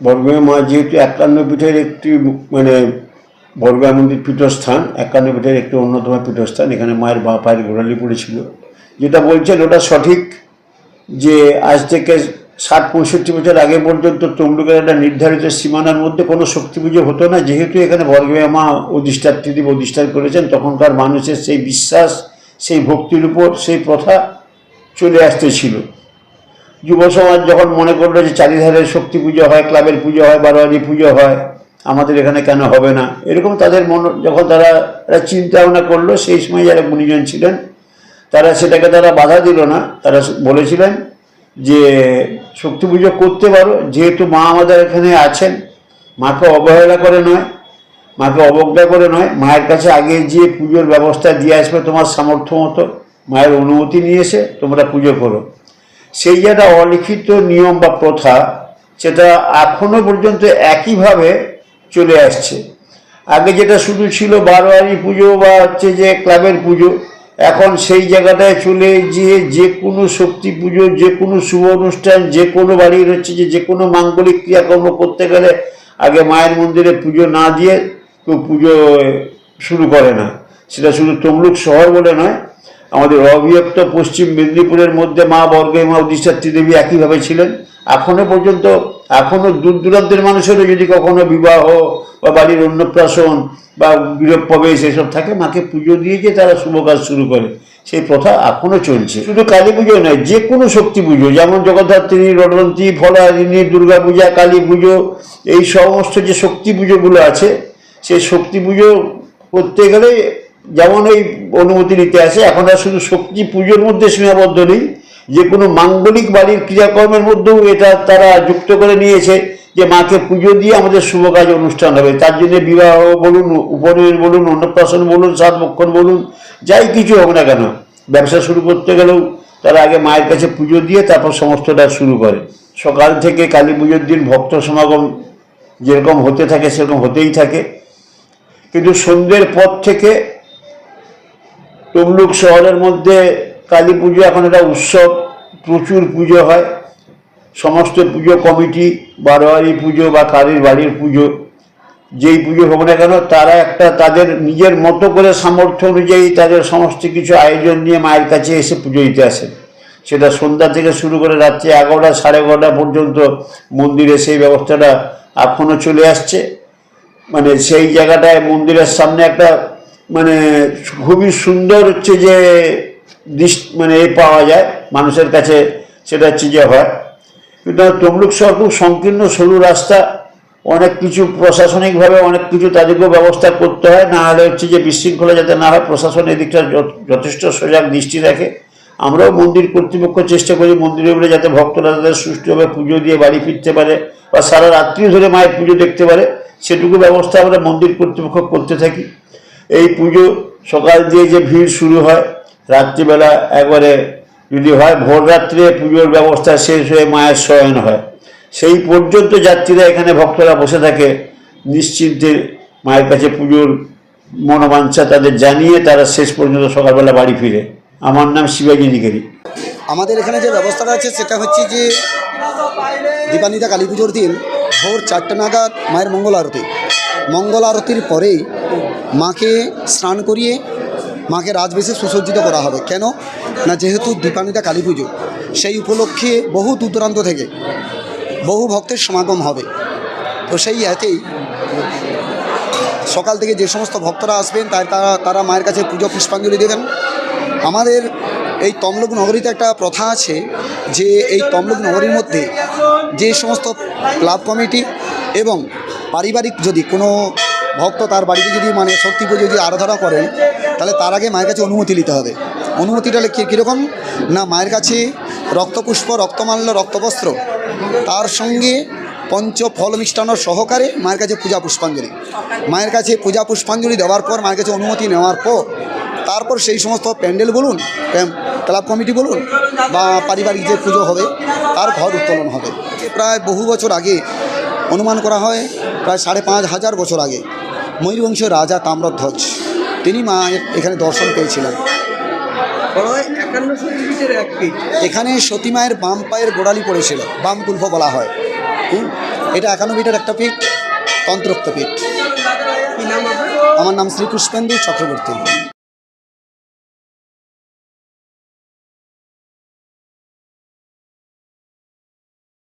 বর্গময় মা যেহেতু একান্ন পীঠের একটি মানে বর্গা মন্দির পীঠস্থান, একান্ন পীঠের একটি অন্যতম পীঠস্থান, এখানে মায়ের বাঁ পায়ের গোড়ালি পড়েছিল। যেটা বলছেন ওটা সঠিক যে আজ থেকে ষাট, পঁয়ষট্টি বছর আগে পর্যন্ত তমলুকের একটা নির্ধারিত সীমানার মধ্যে কোনো শক্তি পুজো হতো না। যেহেতু এখানে বর্গময় মা অধিষ্ঠাত্রী অধিষ্ঠান করেছেন, তখনকার মানুষের সেই বিশ্বাস, সেই ভক্তির উপর সেই প্রথা চলে আসতেছিল। যুব সমাজ যখন মনে করল যে চারিধারে শক্তি পুজো হয়, ক্লাবের পুজো হয়, বারোয়ারি পুজো হয়, আমাদের এখানে কেন হবে না? এরকম তাদের মন, যখন তারা চিন্তা ভাবনা করল, সেই সময় যারা গুণীজন ছিলেন, তারা সেটাকে তারা বাধা দিল না। তারা বলেছিলেন যে, শক্তি পুজো করতে পারো, যেহেতু মা আমাদের এখানে আছেন, মাকে অবহেলা করে নয়, মাকে অবজ্ঞা করে নয়, মায়ের কাছে আগে গিয়ে পুজোর ব্যবস্থা দিয়ে আসবে তোমার সামর্থ্য মতো, মায়ের অনুমতি নিয়ে এসে তোমরা পুজো করো। সেই যেটা অলিখিত নিয়ম বা প্রথা সেটা এখনও পর্যন্ত একইভাবে চলে আসছে। আগে যেটা শুধু ছিল বারোয়ারি পুজো বা হচ্ছে যে ক্লাবের পুজো, এখন সেই জায়গাটায় চলে গিয়ে যে কোনো শক্তি পুজো, যে কোনো শুভ অনুষ্ঠান, যে কোনো বাড়ির হচ্ছে যে যে কোনো মাঙ্গলিক ক্রিয়াকর্ম করতে গেলে আগে মায়ের মন্দিরে পুজো না দিয়ে কেউ পুজো শুরু করে না। সেটা শুধু তমলুক শহর বলে নয় আমাদের অবিভক্ত পশ্চিম মেদিনীপুরের মধ্যে মা বর্গে মা অধিষ্ঠাত্রী দেবী একইভাবে ছিলেন। এখনও পর্যন্ত, এখনও দূর দূরান্তের মানুষেরও যদি কখনো বিবাহ বা বাড়ির অন্নপ্রাশন বা গৃহপ্রবেশ এসব থাকে, মাকে পুজো দিয়ে যে তারা শুভ কাজ শুরু করে, সেই প্রথা এখনও চলছে। শুধু কালী পুজো নয়, যে কোনো শক্তি পুজো, যেমন জগদ্ধাত্রী রটন্তী ফলারিণী দুর্গা পূজা, কালী পুজো, এই সমস্ত যে শক্তি পুজোগুলো আছে, সেই শক্তি পুজো করতে গেলে যেমন এই অনুমতি নিতে আসে, এখন আর শুধু শক্তি পুজোর মধ্যে সীমাবদ্ধ নেই, যে কোনো মাঙ্গলিক বাড়ির ক্রিয়াকর্মের মধ্যেও এটা তারা যুক্ত করে নিয়েছে যে মাকে পুজো দিয়ে আমাদের শুভ কাজ অনুষ্ঠান হবে। তার জন্য বিবাহ বলুন, উপনয়ন বলুন, অন্নপ্রাশন বলুন সাতমক্ষণ বলুন, যাই কিছু হোক না কেন, ব্যবসা শুরু করতে গেলেও তারা আগে মায়ের কাছে পুজো দিয়ে তারপর সমস্তটা শুরু করে। সকাল থেকে কালী পুজোর দিন ভক্ত সমাগম যেরকম হতে থাকে, সেরকম হতেই থাকে। কিন্তু সন্ধ্যের পর থেকে তমলুক শহরের মধ্যে কালী পুজো, এখন একটা উৎসব, প্রচুর পুজো হয়। সমস্ত পুজো কমিটি, বারোয়ারি পুজো বা কালীর বাড়ির পুজো, যেই পুজো হোক না কেন, তারা একটা তাদের নিজের মতো করে সামর্থ্য অনুযায়ী তাদের সমস্ত কিছু আয়োজন নিয়ে মায়ের কাছে এসে পুজো দিতে আসেন। সেটা সন্ধ্যা থেকে শুরু করে রাত্রি এগারোটা, সাড়ে এগারোটা পর্যন্ত মন্দিরে সেই ব্যবস্থাটা এখনও চলে আসছে। মানে সেই জায়গাটায় মন্দিরের সামনে একটা মানে খুবই সুন্দর হচ্ছে যে মানে এ পাওয়া যায়, মানুষের কাছে সেটা হচ্ছে যে হয়। কিন্তু তমলুক শহর খুব সংকীর্ণ, সরু রাস্তা, অনেক কিছু প্রশাসনিকভাবে অনেক কিছু তাদেরকেও ব্যবস্থা করতে হয়, না হলে হচ্ছে যে বিশৃঙ্খলা যাতে না হয়, প্রশাসন এদিকটা যথ- যথেষ্ট সজাগ দৃষ্টি রাখে। আমরাও মন্দির কর্তৃপক্ষ চেষ্টা করি মন্দিরে বলে যাতে ভক্তরা তাদের সুষ্ঠুভাবে পুজো দিয়ে বাড়ি ফিরতে পারে বা সারা রাত্রি ধরে মায়ের পুজো দেখতে পারে, সেটুকু ব্যবস্থা আমরা মন্দির কর্তৃপক্ষ করতে থাকি। এই পুজো সকাল দিয়ে যে ভিড় শুরু হয়, রাত্রিবেলা একবারে যদি হয়, ভোর রাত্রে পুজোর ব্যবস্থা শেষ হয়ে মায়ের শয়ন হয়। সেই পর্যন্ত যাত্রীরা এখানে ভক্তরা বসে থাকে, নিশ্চিন্তে মায়ের কাছে পুজোর মনোবাঞ্ছা তাদের জানিয়ে তারা শেষ পর্যন্ত সকালবেলা বাড়ি ফিরে। আমার নাম শিবাজি অধিকারী আমাদের এখানে যে ব্যবস্থাটা আছে, সেটা হচ্ছে যে দীপান্বিতা কালী পুজোর দিন ভোর চারটে নাগাদ মায়ের মঙ্গল আরতি। মঙ্গল আরতির পরেই মাকে স্নান করিয়ে মাকে রাজবেশে সুসজ্জিত করা হবে। কেন? না, যেহেতু দীপান্বিতা কালী পুজো সেই উপলক্ষে বহু দূর দূরান্ত থেকে বহু ভক্তের সমাগম হবে। তো সেই এতেই সকাল থেকে যে সমস্ত ভক্তরা আসবেন, তাই তারা তারা মায়ের কাছে পুজো পুষ্পাঞ্জলি দেবেন। আমাদের এই তমলুক নগরীতে একটা প্রথা আছে যে এই তমলুক নগরীর মধ্যে যে সমস্ত ক্লাব কমিটি এবং পারিবারিক যদি কোনো ভক্ত তার বাড়িতে যদি মানে শক্তি পুজো যদি আরাধনা করেন, তাহলে তার আগে মায়ের কাছে অনুমতি নিতে হবে। অনুমতিটা কীরকম? না, মায়ের কাছে রক্তপুষ্প, রক্তমাল্য, রক্তবস্ত্র, তার সঙ্গে পঞ্চ ফল মিষ্টান্ন সহকারে মায়ের কাছে পূজা পুষ্পাঞ্জলি। মায়ের কাছে পূজা পুষ্পাঞ্জলি দেওয়ার পর মায়ের কাছে অনুমতি নেওয়ার পর, তারপর সেই সমস্ত প্যান্ডেল বলুন ক্লাব কমিটি বলুন, বা পারিবারিক যে পুজো হবে, তার ঘর উত্তোলন হবে। প্রায় বহু বছর আগে অনুমান করা হয়, প্রায় সাড়ে পাঁচ হাজার বছর আগে। ময়ূরবংশের রাজা তাম্রধ্বজ। তিনি মা এখানে দর্শন পেয়েছিলেন। এখানে সতী মায়ের বাম পায়ের গোড়ালি পড়েছিল বাম কুল্প বলা হয়। এটা একান্ন মিটার একটা পীঠ তন্ত্রোক্ত পীঠ আমার নাম শ্রী পুষ্পেন্দু চক্রবর্তী।